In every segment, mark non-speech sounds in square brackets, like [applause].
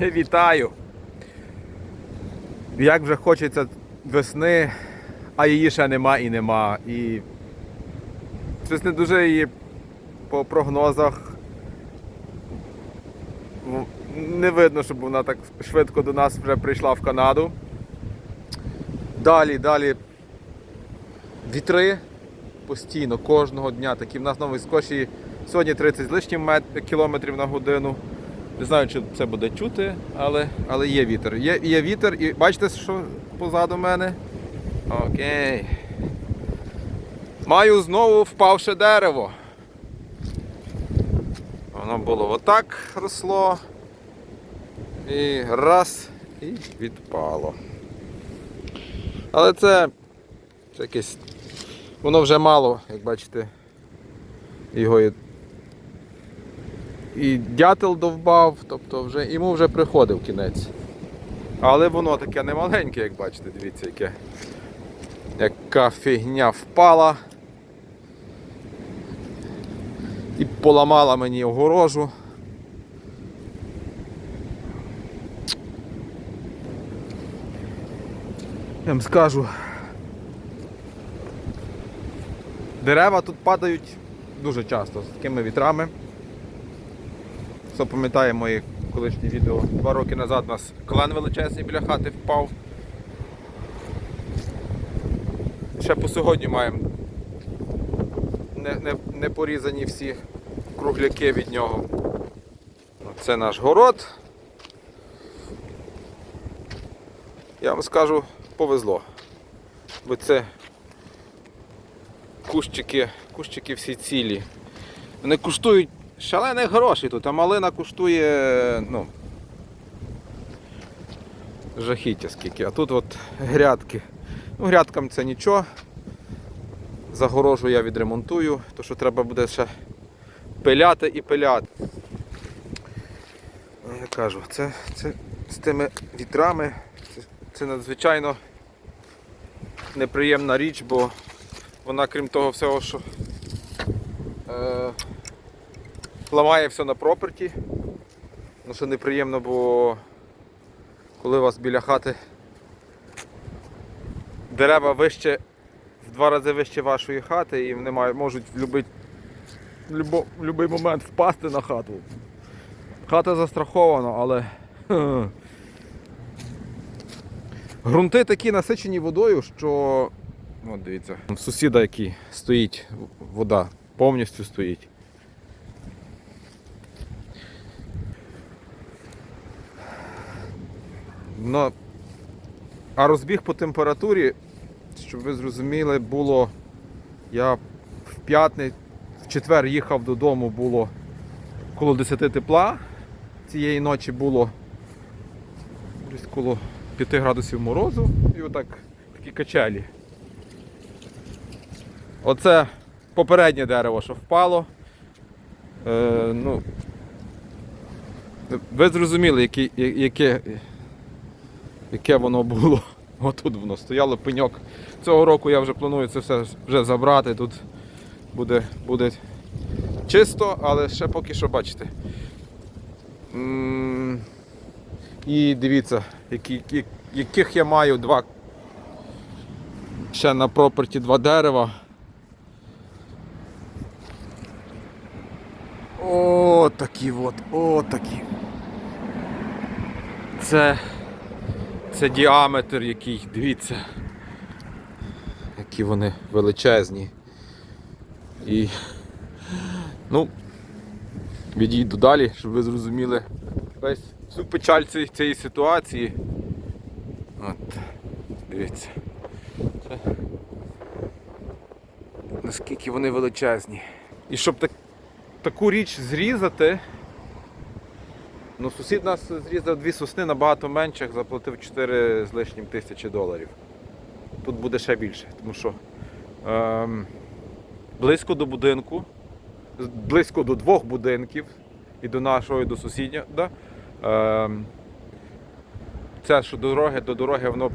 [laughs] Вітаю! Як вже хочеться весни, а її ще нема і нема. І щось не дуже її по прогнозах. Не видно, щоб вона так швидко до нас вже прийшла в Канаду. Далі, далі вітри постійно, кожного дня. Такі в нас в Новій Скоші сьогодні 30 з лишнім мет- кілометрів на годину. Не знаю, чи це буде чути, але, але є вітер. Є, є вітер, і бачите, що позаду мене? Окей. Маю знову впавше дерево. Воно було отак росло. І раз, і відпало. Але це, це якесь. Воно вже мало, як бачите, його і і дятел довбав, тобто вже, йому вже приходив кінець. Але воно таке не маленьке, як бачите, дивіться, яке. Яка фігня впала. І поламала мені огорожу. Я вам скажу. Дерева тут падають дуже часто з такими вітрами. Хто пам'ятає мої колишні відео, два роки назад у нас клен величезний біля хати впав. Ще по сьогодні маємо не, не, не порізані всі кругляки від нього. Це наш город. Я вам скажу, повезло. Бо це кущики, кущики всі цілі. Вони коштують шалених грошей тут, а малина коштує, ну, жахіття скільки. А тут от грядки. Ну, грядкам це нічого. Загорожу я відремонтую, то що треба буде ще пиляти і пиляти. Ну, Я кажу, це, це з тими вітрами це, це надзвичайно неприємна річ, бо вона, крім того всього, що е, ламає все на проперті. Ну, що неприємно, бо коли у вас біля хати дерева вище, в два рази вище вашої хати і вони можуть в будь-який момент впасти на хату. Хата застрахована, але грунти такі насичені водою, що От дивіться, в сусіда, який стоїть, вода повністю стоїть. Ну, а розбіг по температурі, щоб ви зрозуміли, було. Я в п'ятницю, в четвер їхав додому, було коло 10 тепла. Цієї ночі було десь коло 5 градусів морозу і отак такі качелі. Оце попереднє дерево, що впало. Е, ну, ви зрозуміли, які, я- яке, воно було. [laughs] Отут воно стояло пеньок. Цього року я вже планую це все вже забрати. Тут буде, буде чисто, але ще поки що бачите. І дивіться, які- яких я маю два ще на проперті два дерева. О, такі от, о, такі. Це, це діаметр який, дивіться. Які вони величезні. І ну, відійду далі, щоб ви зрозуміли весь всю печаль цієї, ситуації. От, дивіться. Це, наскільки вони величезні. І щоб так таку річ зрізати. Ну, сусід нас зрізав дві сосни набагато менших, заплатив 4 з лишнім тисячі доларів. Тут буде ще більше, тому що ем, близько до будинку, близько до двох будинків і до нашого, і до сусіднього. Да? Ем, це що дороги, до дороги воно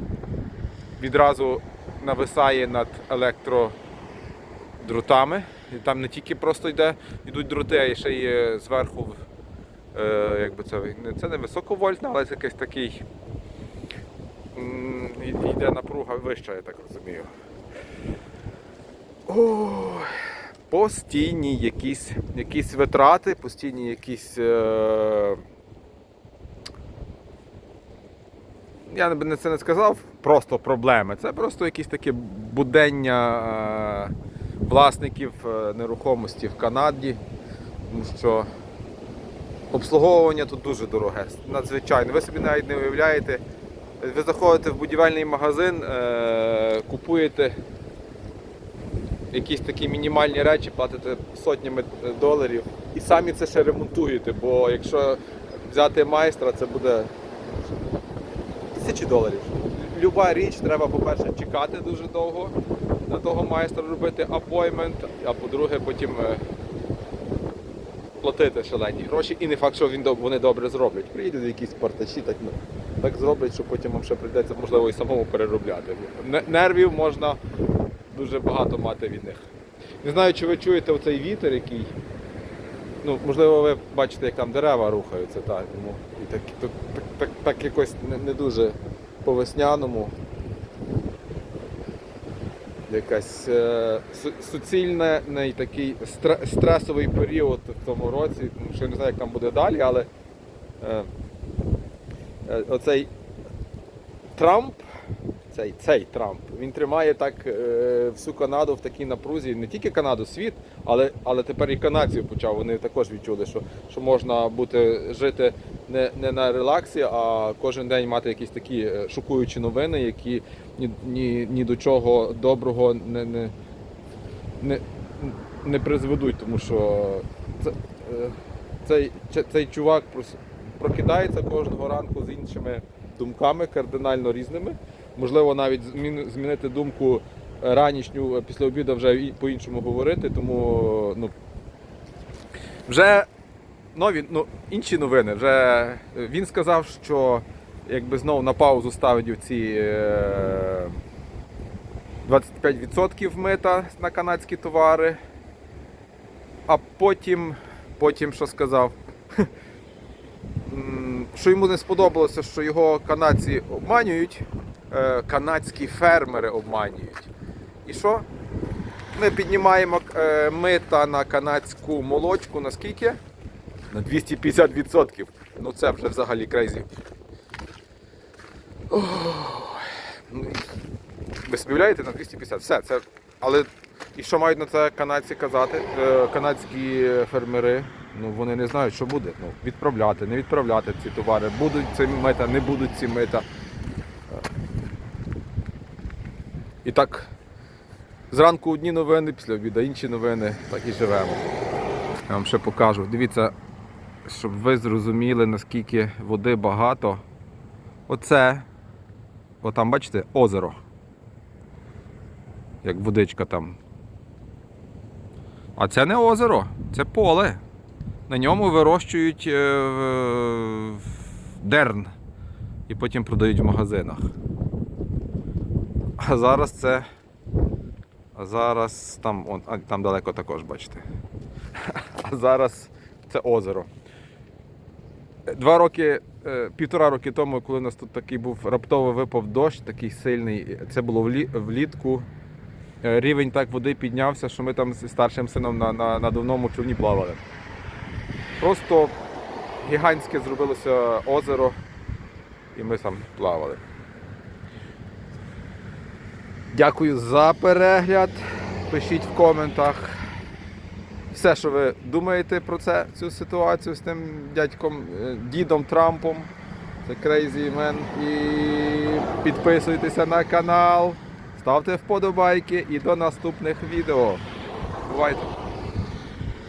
відразу нависає над електродротами. І там не тільки просто йде, йдуть дроти, а ще й зверху Е, якби це, це не високовольтна, але це якийсь такий. Йде напруга вища, я так розумію. Ой, постійні якісь, якісь витрати, постійні якісь. Е... Я би не це не сказав, просто проблеми. Це просто якісь такі будення е, власників нерухомості в Канаді. Тому що обслуговування тут дуже дороге, надзвичайно. Ви собі навіть не уявляєте. Ви заходите в будівельний магазин, е, купуєте якісь такі мінімальні речі, платите сотнями доларів і самі це ще ремонтуєте, бо якщо взяти майстра, це буде тисячі доларів. Люба річ треба, по-перше, чекати дуже довго на того майстра робити апоймент, а по-друге, потім е, платити шалені гроші. І не факт, що він вони добре зроблять. Приїдуть якісь партачі, так, ну, так зроблять, що потім вам ще прийдеться, можливо, і самому переробляти. Нервів можна дуже багато мати від них. Не знаю, чи ви чуєте оцей вітер, який. Ну, можливо, ви бачите, як там дерева рухаються, так. Тому і так, так, так, так, якось не, не дуже по-весняному. Якась е, су- суцільний такий стре- стресовий період в тому році, тому що я не знаю, як там буде далі, але е, е, оцей Трамп, цей, цей Трамп, він тримає так е, всю Канаду в такій напрузі, не тільки Канаду, світ, але, але тепер і канадців почав. Вони також відчули, що, що можна бути жити не, не на релаксі, а кожен день мати якісь такі е, шокуючі новини, які ні, ні, ні до чого доброго не, не, не, не призведуть, тому що це, е, цей, цей чувак прокидається кожного ранку з іншими думками, кардинально різними. Можливо, навіть змінити думку е, ранішню е, після обіду вже по-іншому говорити, тому ну, вже нові, ну, інші новини. Вже е, він сказав, що якби знову на паузу ставить ці е, 25% мита на канадські товари. А потім, потім що сказав? [laughs] Що йому не сподобалося, що його канадці обманюють, е, канадські фермери обманюють. І що? Ми піднімаємо е, мита на канадську молочку на скільки? На 250%. Ну це вже взагалі крейзі. Ну, Ви собі уявляєте на 250%. Все, це. Але і що мають на це канадці казати? Е, канадські фермери, ну вони не знають, що буде. Ну, відправляти, не відправляти ці товари. Будуть ці мита, не будуть ці мита. Е. І так, зранку одні новини, після обіду інші новини, так і живемо. Я вам ще покажу. Дивіться, щоб ви зрозуміли, наскільки води багато. Оце, отам, бачите, озеро. Як водичка там. А це не озеро, це поле. На ньому вирощують е, дерн і потім продають в магазинах. А зараз це. А зараз там, он, там далеко також, бачите. А зараз це озеро. Два роки, е, півтора роки тому, коли у нас тут такий був раптово випав дощ, такий сильний, це було влітку. Е, Рівень так води піднявся, що ми там з старшим сином на, на, на давному човні плавали. Просто гігантське зробилося озеро, і ми там плавали. Дякую за перегляд. Пишіть в коментах все, що ви думаєте про це, цю ситуацію з тим дядьком, е, дідом Трампом. Це Crazy Man. І підписуйтеся на канал, ставте вподобайки і до наступних відео. Бувайте!